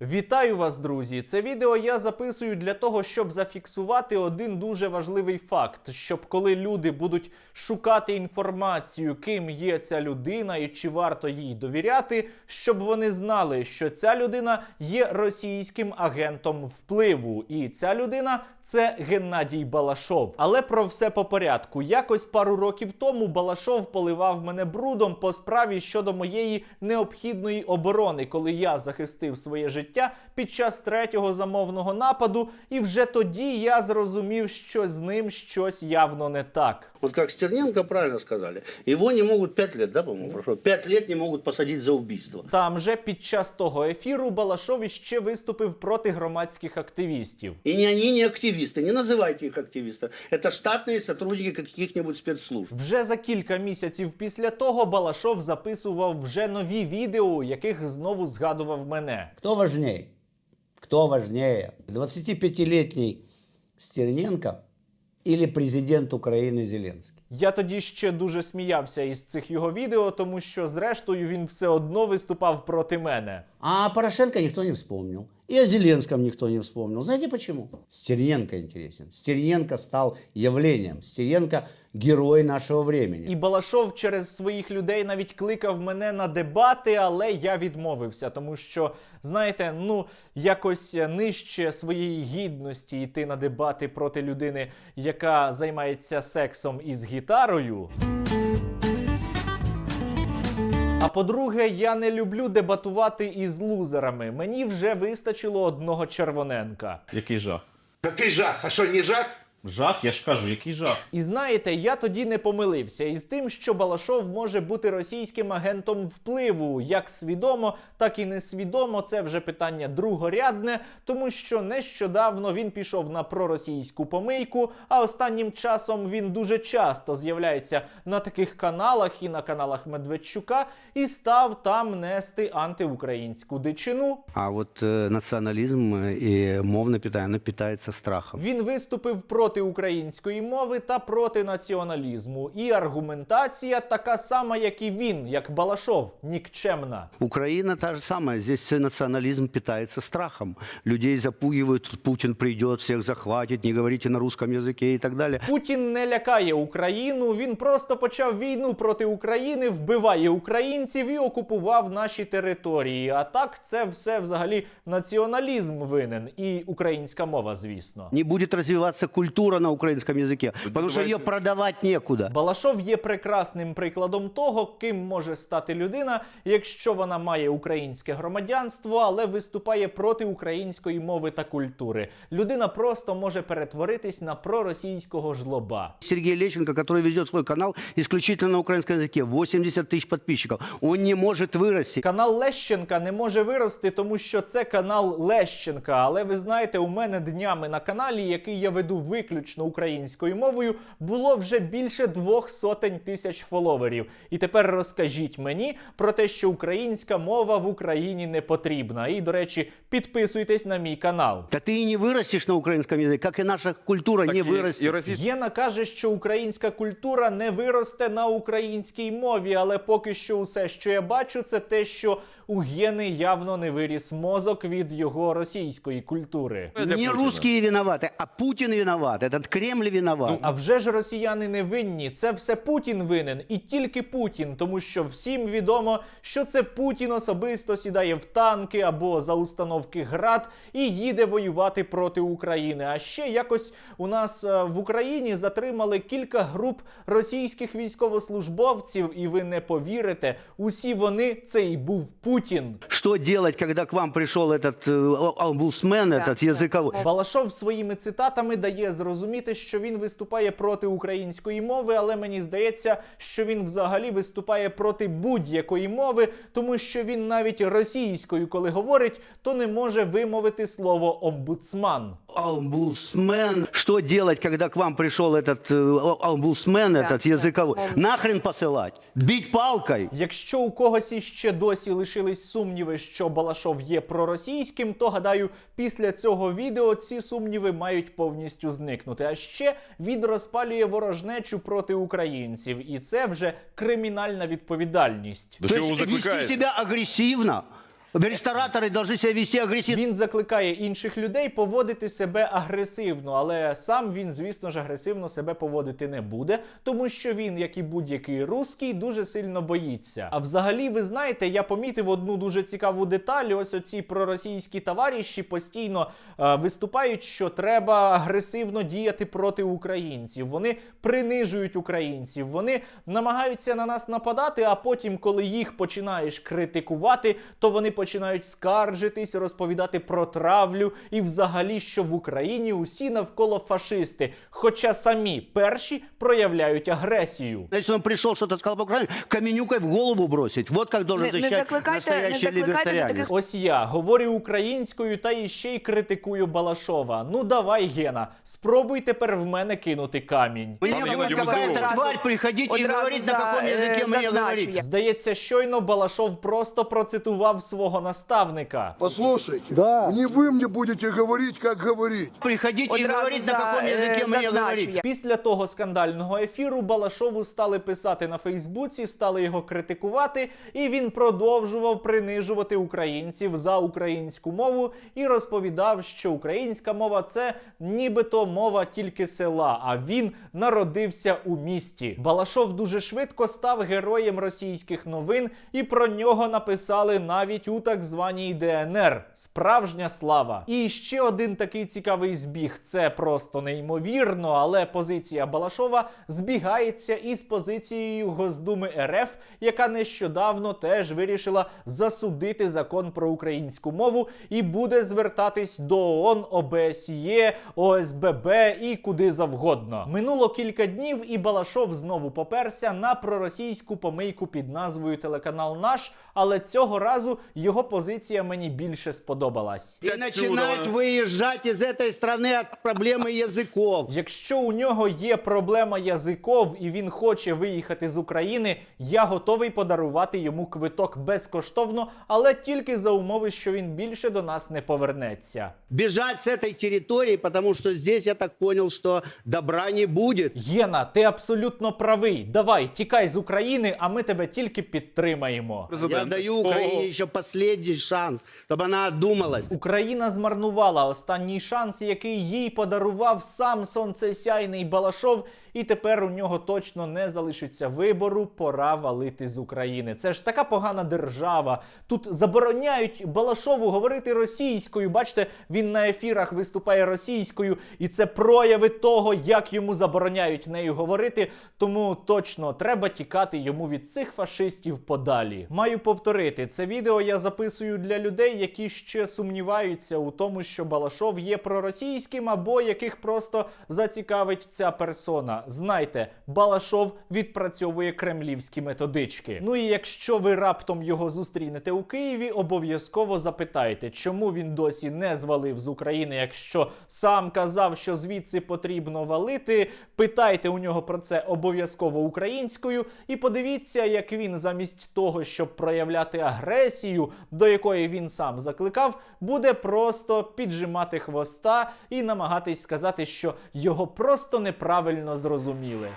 Вітаю вас, друзі! Це відео я записую для того, щоб зафіксувати один дуже важливий факт: щоб коли люди будуть шукати інформацію, ким є ця людина і чи варто їй довіряти, щоб вони знали, що ця людина є російським агентом впливу, і ця людина це Геннадій Балашов. Але про все по порядку. Якось пару років тому Балашов поливав мене брудом по справі щодо моєї необхідної оборони, коли я захистив своє життя під час третього замовного нападу, і вже тоді я зрозумів, що з ним щось явно не так. Вот как Стерненко правильно сказали, его не могут пять лет, да, по-моему, прошло, пять лет не могут посадить за убийство. Там же під час того ефіру Балашов іще виступив проти громадських активістів. И не они, не активисты, не называйте их активистами. Это штатные сотрудники каких-нибудь спецслужб. Вже за кілька місяців після того Балашов записував вже нові відео, у яких знову згадував мене. Кто важнее? Кто важнее? 25-летний Стерненко или президент України Зеленський. Я тоді ще дуже сміявся із цих його відео, тому що зрештою він все одно виступав проти мене. А Порошенка ніхто не вспомнил. И о Зеленском никто не вспомнил. Знаете почему? Стерненко интересен. Стерненко стал явлением. Стерненко герой нашего времени. І Балашов через своїх людей навіть кликав мене на дебати, але я відмовився, тому що, знаєте, ну якось нижче своєї гідності йти на дебати проти людини, яка займається сексом із гітарою. А по-друге, я не люблю дебатувати із лузерами. Мені вже вистачило одного червоненка. Який жах? Який жах? А що, не жах? Жах, я ж кажу, який жах. І знаєте, я тоді не помилився із тим, що Балашов може бути російським агентом впливу, як свідомо, так і несвідомо. Це вже питання другорядне, тому що нещодавно він пішов на проросійську помийку, а останнім часом він дуже часто з'являється на таких каналах і на каналах Медведчука і став там нести антиукраїнську дичину. А вот э, национализм э, и мовное питание, оно питается страхом. Він виступив проти української мови та проти націоналізму. І аргументація така сама, як і він, як Балашов, нікчемна. Украина та же самая. Здесь национализм питается страхом. Людей запугивают, Путин придет, всех захватит, не говорите на русском языке и так далее. Путін не лякає Україну. Він просто почав війну проти України, вбиває українців і окупував наші території. А так, це все взагалі націоналізм винен і українська мова, звісно. Не будет развиваться культура на украинском языке, потому что ее продавать некуда. Балашов є прекрасним прикладом того, ким може стати людина, якщо вона має українське громадянство, але виступає проти української мови та культури. Людина просто може перетворитись на проросійського жлоба. Сергей Лещенко, который ведет свой канал исключительно на украинском языке, 80 тысяч подписчиков, он не может вырасти. Канал Лещенка не може вирости, тому що це канал Лещенка. Але ви знаєте, у мене днями на каналі, який я веду виключно українською мовою, було вже більше двох сотень тисяч фоловерів. І тепер розкажіть мені про те, що українська мова в Україні не потрібна. І, до речі, підписуйтесь на мій канал. Да ты и не вырастешь на украинском языке, как и наша культура не вырастет. Єна каже, що українська культура не виросте на українській мові, але поки що усе, що я бачу, це те, що у Гєни явно не виріс мозок від його російської культури. Не русские виноваты, а Путин виноват, этот Кремль виноват. А вже ж росіяни не винні. Це все Путін винен, і тільки Путін, тому що всім відомо, що це Путін особисто сідає в танки або за установки град і їде воювати проти України. А ще якось у нас е, в Україні затримали кілька груп російських військовослужбовців, і ви не повірите, усі вони це і був Путін. Что делать, когда к вам пришел этот э, омбудсмен, этот языковой? Балашов своїми цитатами дає зрозуміти, що він виступає проти української мови, але мені здається, що він взагалі виступає проти будь-якої мови, тому що він навіть російською, коли говорить, то не може вимовити слово омбудсман. Омбудсмен. Что делать, когда к вам пришел этот э, омбудсмен, этот языковой? Нахрен посылать? Бить палкой? Якщо у когось іще досі лишились сумніви, що Балашов є проросійським, то гадаю, після цього відео ці сумніви мають повністю зникнути. А ще він розпалює ворожнечу проти українців, і це вже кримінальна відповідальність. До То чого вести себя агрессивно Рестораторы должны себя вести агрессивно. Він закликає інших людей поводити себе агресивно, але сам він, звісно ж, агресивно себе поводити не буде, тому що він, як і будь-який русський, дуже сильно боїться. А взагалі, ви знаєте, я помітив одну дуже цікаву деталь. Ось оці проросійські товариші постійно е, виступають, що треба агресивно діяти проти українців. Вони принижують українців, вони намагаються на нас нападати. А потім, коли їх починаєш критикувати, то вони починають скаржитись, розповідати про травлю і взагалі, що в Україні усі навколо фашисти, хоча самі перші проявляють агресію. Если он пришел, что-то сказал по-украински, в голову бросить. Вот как должен Не- не закликайте- не закликайте до таких Ось я говорю українською та іще й критикую Балашова. Ну давай, Гена, спробуй тепер в мене кинути камінь. Какая-то одразу- тварь приходить одразу говорить, на языке е, мне зазначу говорить. Здається, щойно Балашов просто процитував свого наставника. Послушайте, не вы мне будете говорить, как говорить. Приходить и Одразу говорить, на за- каком е, языке мне говорить. я. Після того скандального ефіру Балашову стали писати на Фейсбуці, стали його критикувати, і він продовжував принижувати українців за українську мову і розповідав, що українська мова це нібито мова тільки села, а він народився у місті. Балашов дуже швидко став героєм російських новин, і про нього написали навіть у так званій ДНР. Справжня слава. І ще один такий цікавий збіг. Це просто неймовірно, але позиція Балашова збігається із позицією Госдуми РФ, яка нещодавно теж вирішила засудити закон про українську мову і буде звертатись до ООН, ОБСЄ, ОСББ і куди завгодно. Минуло кілька днів, і Балашов знову поперся на проросійську помийку під назвою Телеканал Наш, але цього разу його позиція мені більше сподобалась. И начинать выезжать из этой страны от проблемы языков. Якщо у нього є проблема язиков і він хоче виїхати з України, я готовий подарувати йому квиток безкоштовно, але тільки за умови, що він більше до нас не повернеться. Бежать с этой территории, потому что здесь, я так понял, что добра не будет. Єна, ти абсолютно правий. Давай, тікай з України, а ми тебе тільки підтримаємо. Я даю Украине еще последний шанс, щоб вона одумалась. Україна змарнувала останній шанс, який їй подарував сам сонцесяйний Балашов, і тепер у нього точно не залишиться вибору. Пора валити з України. Це ж така погана держава. Тут забороняють Балашову говорити російською. Бачите, він на ефірах виступає російською, і це прояви того, як йому забороняють нею говорити. Тому точно треба тікати йому від цих фашистів подалі. Маю повторити, це відео я записую для людей, які ще сумніваються у тому, що Балашов є проросійським, або яких просто зацікавить ця персона. Знайте, Балашов відпрацьовує кремлівські методички. Ну і якщо ви раптом його зустрінете у Києві, обов'язково запитайте, чому він досі не звалив з України, якщо сам казав, що звідси потрібно валити. Питайте у нього про це обов'язково українською, і подивіться, як він замість того, щоб проявляти агресію, до якої він сам закликав, буде просто піджимати хвоста і намагатись сказати, що його просто неправильно зрозуміли розуміли.